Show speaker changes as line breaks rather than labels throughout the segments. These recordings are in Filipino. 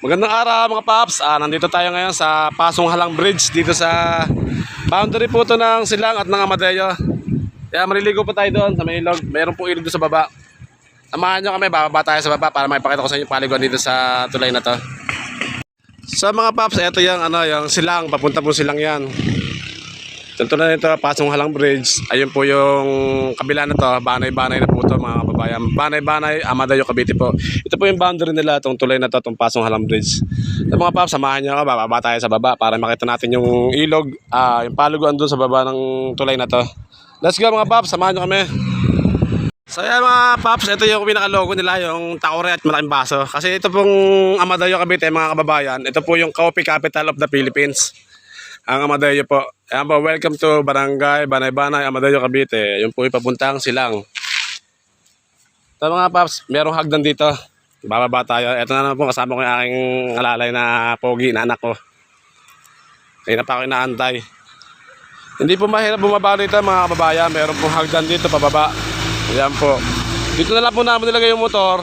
Magandang araw mga paps. Ah, nandito tayo ngayon sa Pasong Halang Bridge dito sa boundary po to ng Silang at ng Amadeo. Kaya maliligo po tayo doon sa may ilog. Meron po ilog doon sa baba. Samahan nyo kami, bababa tayo sa baba para maipakita ko sa inyo paliguan dito sa tulay na to. Sa mga paps, ito yung ano, yung Silang, papunta po Silang yan. Ito na nito, Pasong Halang Bridge. Ayun po yung kabila na to, banay-banay na po to mga kababayan. Banay-banay, Amadayo, Cavite po. Ito po yung boundary nila, itong tulay na to, itong Pasong Halang Bridge. Sa mga paps, samahan nyo ako, bababa tayo sa baba para makita natin yung ilog, ah, yung paliguan doon sa baba ng tulay na to. Let's go mga paps, samahan nyo kami. So yan mga paps, ito yung pinaka-logo nila, yung taore at malaking baso. Kasi ito pong Amadayo Cavite, mga kababayan, ito po yung coffee capital of the Philippines. Ang Amadeo po. Ayan po, welcome to Barangay Banay-Banay, Amadeo Cavite. Yung po ipapuntang silang. Ito mga paps, merong hagdan dito. Bababa tayo. Ito na naman po, kasama ko yung aking alalay na pogi na anak ko. Kaya na pa ako inaantay. Hindi po mahirap bumaba dito mga kababayan. Meron pong hagdan dito pababa. Ayan po. Dito na lang po namin nilagay yung motor.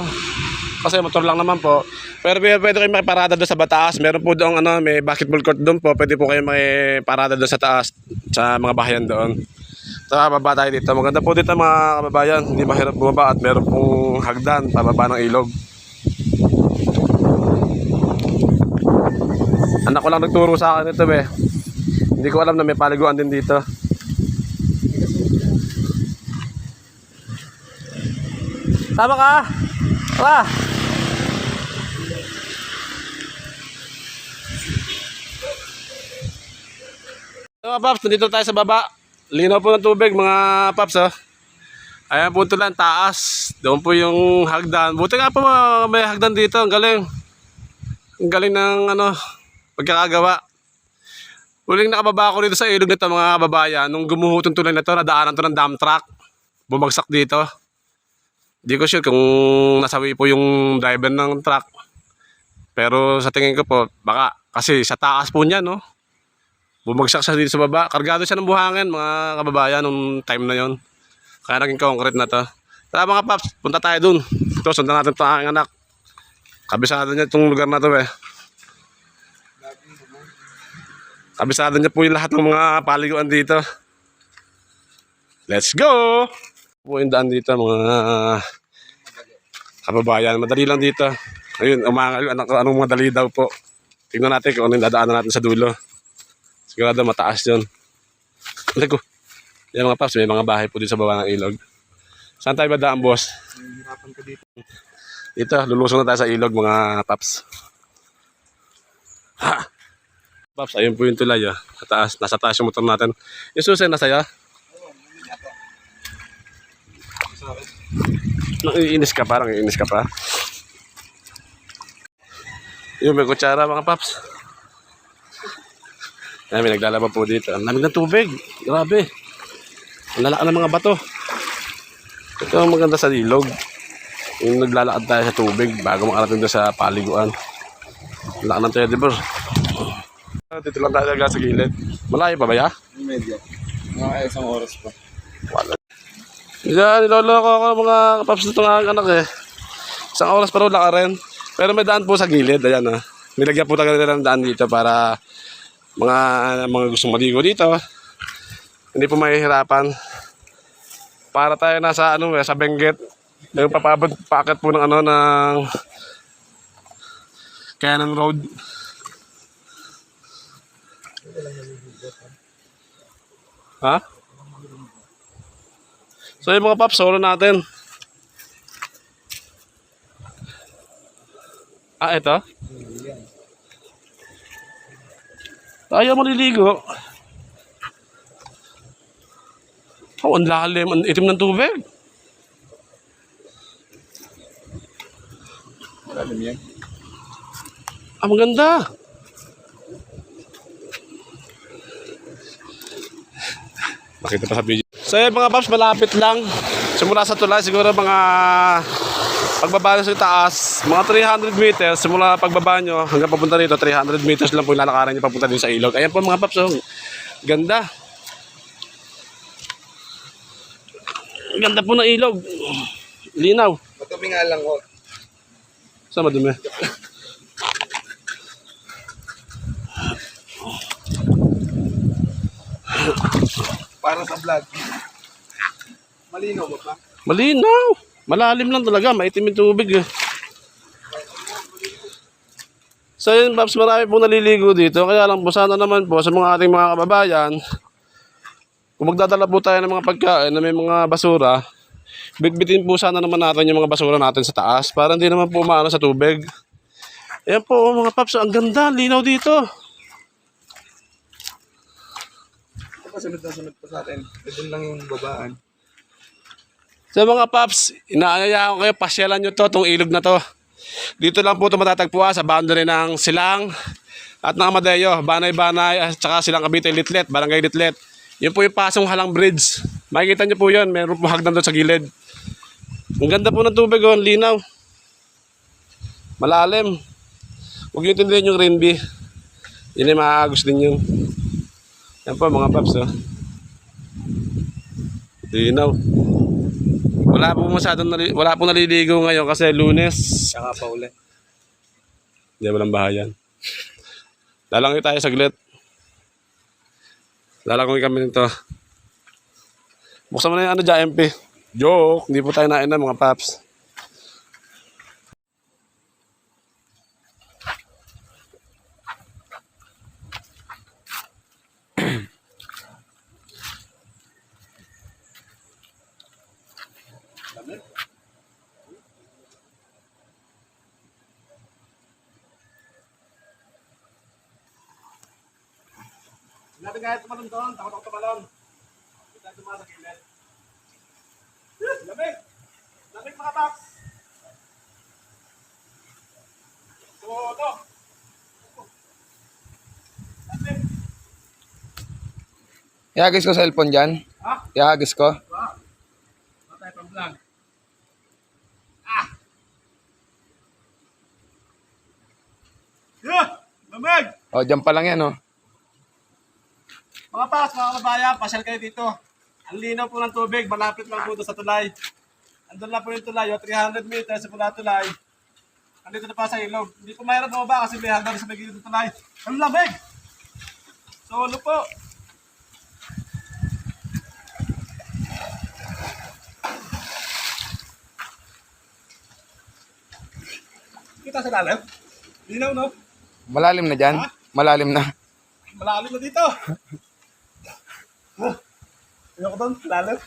Kasi motor lang naman po. Pero pwede kayo makiparada doon sa bataas. Meron po doon ano, may basketball court doon po. Pwede po kayo makiparada doon sa taas sa mga bahayan doon. Sa baba tayo dito. Maganda po dito mga kababayan. Hindi mahirap bumaba at meron pong hagdan pababa ng ilog. Anak ko lang nagturo sa akin ito eh. Hindi ko alam na may paliguan din dito. Tama ka? Tara! So, mga paps, nandito tayo sa baba. Linaw po ng tubig, mga paps, oh. Ayan po ito lang, taas. Doon po yung hagdan. Buti nga po may hagdan dito. Ang galing. Ang galing ng, ano, pagkakagawa. Huling nakababa ako dito sa ilog nito, mga kababayan. Nung gumuhutong tulay na to, nadaanan to ng dump truck. Bumagsak dito. Di ko sure kung nasawi po yung driver ng truck. Pero sa tingin ko po, baka kasi sa taas po niya, no? Bumagsak siya dito sa baba. Kargado siya ng buhangin, mga kababayan, nung time na yon. Kaya naging concrete na to. Tara mga paps, punta tayo dun. Ito, sundan natin ito aking anak. Kabisado niya itong lugar na to eh. Kabisado niya po yung lahat ng mga paliguan dito. Let's go! Po yung daan dito mga kababayan. Madali lang dito. Ayun, umangal ko. Anong madali daw po. Tingnan natin kung ano yung dadaanan natin sa dulo. Sigurado mataas yun. Lago. Yan mga paps, may mga bahay po dito sa baba ng ilog. Saan tayo ba daan, boss? Dito, lulusong na tayo sa ilog, mga paps. Ha! Paps, ayun po yung tulay, ah. Sa taas, nasa taas yung motor natin. Yung susi, nasa ya? Nang-iinis ka pa, nang-iinis ka pa. Yung may kutsara, mga paps. Ay, may naglalaba po dito. Ang lamig ng tubig. Grabe. Ang lalaki ng mga bato. Ito ang maganda sa ilog. Yung naglalakad tayo sa tubig bago makarating doon sa paliguan. Ang laki ng teddy bear. Dito lang tayo sa gilid. Malayo pa ba ya?
Medyo. Mga isang oras pa.
Wala. Yan, niloloko ako mga kapaps nito ng aking anak eh. Isang oras pa rin lakarin. Pero may daan po sa gilid. Ayan ah. Nilagyan po talaga nila ng daan dito para mga mga gustong maligo dito. Hindi po mahihirapan. Para tayo nasa ano eh, sa Benguet. Yung papabot packet po ng ano ng Cannon Road. Ha? So yung mga paps, solo natin. Ah, ito? Ayaw maliligo. Oh, ang lalim, ang itim ng tubig.
Alam yan.
Ah, maganda. Makita pa sa video. So yun mga paps, malapit lang. Simula sa tulay, siguro mga pagbaba nyo sa taas, mga 300 meters, simula pagbaba nyo hanggang papunta rito, 300 meters lang po yung lalakaran nyo papunta din sa ilog. Ayan po mga paps, oh. ganda. Ganda po ng ilog. Linaw.
Madumi nga lang ho.
Saan madumi?
Para sa vlog. Malinaw ba pa?
Malinaw! Malalim lang talaga. Maitim yung tubig. Eh. So yun, Paps, marami pong naliligo dito. Kaya lang po, sana naman po sa mga ating mga kababayan, kung magdadala po tayo ng mga pagkain na may mga basura, bitbitin po sana naman natin yung mga basura natin sa taas para hindi naman po maano sa tubig. Ayan po, oh, mga Paps, ang ganda, linaw dito.
Ito pa na sunod pa sa atin. Ito lang yung babaan.
Sa mga paps, inaanyaya ko kayo, pasyalan nyo to, tong ilog na to. Dito lang po ito matatagpuan sa boundary ng Silang at ng Amadeo, Banay-Banay, at saka Silang Cavite, Litlet, Barangay Litlet. Yun po yung pasong halang bridge. Makikita nyo po yun, meron po hagdan doon sa gilid. Ang ganda po ng tubig, oh, linaw. Malalim. Huwag nyo tindihin yung rain bee. Yun ay maagos din yun. Yan po mga paps, oh. Linaw. Wala po masyadong nali, wala po naliligo ngayon kasi lunes.
Saka pa uli.
Hindi walang bahayan. Lalangoy tayo saglit. Lalangoy kami nito. Buksan mo na yung ano dyan, MP. Joke, hindi po tayo nain na mga paps. Natin kahit tumalon doon, takot ako tumalon. Hindi tayo tumakas sa gilid. Lamig! Lamig mga paps! Todo! Lamig!
Iagis ko sa cellphone dyan.
Ha?
Iagis ko.
Wow! Matay pang vlog. Ah! Yeah! Lamig!
O, dyan pa lang yan, oh.
Mga paps, mga kabayan, pasyal kayo dito. Ang linaw po ng tubig, malapit lang po doon sa tulay. Andun lang po yung tulay, o 300 meters sa pula tulay. Andito na pa sa ilog. Hindi po mahirap bumaba kasi may hanggang sa may gilid ng tulay. Ang lamig! Solo po. Kita sa lalim? Linaw, no?
Malalim na dyan.
Ha?
Malalim na.
Malalim na dito. Ayoko doon, lalim.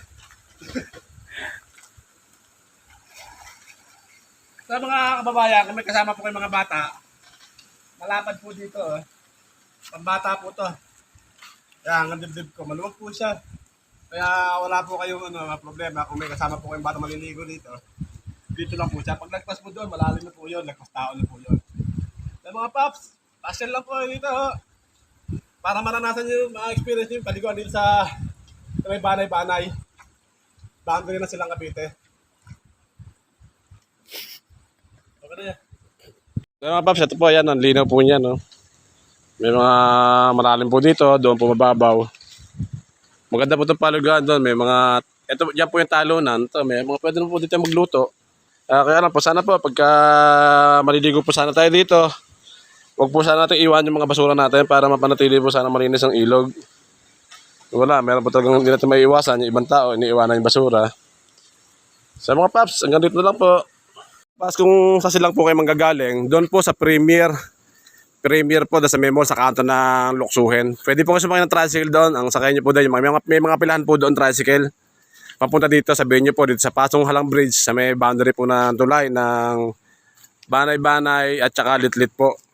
Sa mga kababayan, kung may kasama po kayong mga bata, malapad po dito. Oh. Pambata po to. Kaya ang dibdib ko, maluwag po siya. Kaya wala po kayong ano, problema kung may kasama po kayong bata maliligo dito. Dito lang po siya. Pag nagpas po doon, malalim na po yun. Nagpas tao na po yun. Sa mga paps, passion lang po dito. Oh para maranasan nyo yung mga experience nyo, paliguan dito sa, may banay-banay. Boundary na silang Cavite. Okay na yan. mga paps, ito po yan, ang linaw po niya, no? May mga malalim po dito, doon po mababaw. Maganda po itong paliguan doon, may mga, ito, yan po yung talunan, ito, may mga pwede po dito magluto. Ah, kaya lang po, sana po, pagka maliligo po sana tayo dito, Huwag po sana natin iwan yung mga basura natin para mapanatili po sana malinis ang ilog. Wala, meron po talagang hindi natin may iwasan. Yung ibang tao, iniiwanan yung basura. Sa mga paps, hanggang dito lang po. Pas kung sa silang po kayo manggagaling, doon po sa Premier. Premier po, sa Memo, sa kanto ng Luksuhin. Pwede po kayo sumakay ng tricycle doon. Ang sakay niyo po doon, yung mga, may mga pilahan po doon tricycle. Papunta dito, sabihin niyo po, dito sa Pasong Halang Bridge, sa may boundary po ng tulay ng Banay-Banay at saka Litlit po.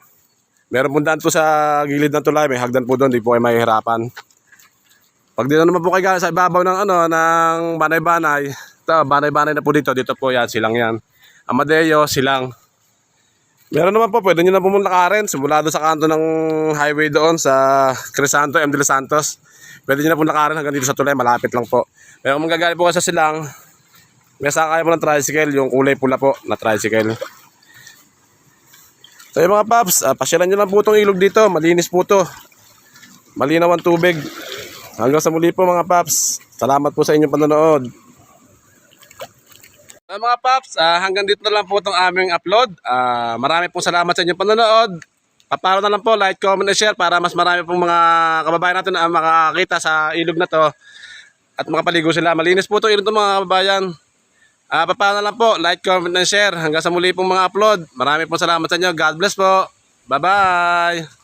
Meron po daan po sa gilid ng tulay, may hagdan po doon, di po kayo mahihirapan. Pag dito naman po kayo sa ibabaw ng ano, ng banay-banay, ito, banay-banay na po dito, dito po yan, silang yan. Amadeo, silang. Meron naman po, pwede nyo na pumunta ka rin, simula doon sa kanto ng highway doon sa Crisanto, M. De Los Santos. Pwede nyo na po nakarin hanggang dito sa tulay, malapit lang po. Pero kung magagaling po kayo sa silang, may sakay po ng tricycle, yung kulay pula po na tricycle. So yung mga paps, uh, pasyalan nyo lang po itong ilog dito. Malinis po to. Malinaw ang tubig. Hanggang sa muli po mga paps. Salamat po sa inyong panonood. Uh, mga paps, ah, hanggang dito na lang po itong aming upload. Ah, marami pong salamat sa inyong panonood. Paparo na lang po, like, comment, and share para mas marami pong mga kababayan natin na makakita sa ilog na to. at makapaligo sila. Malinis po ito ilog to mga kababayan. Ah, paano lang po, like, comment, and share. Hanggang sa muli pong mga upload. Marami pong salamat sa inyo. God bless po. Bye-bye.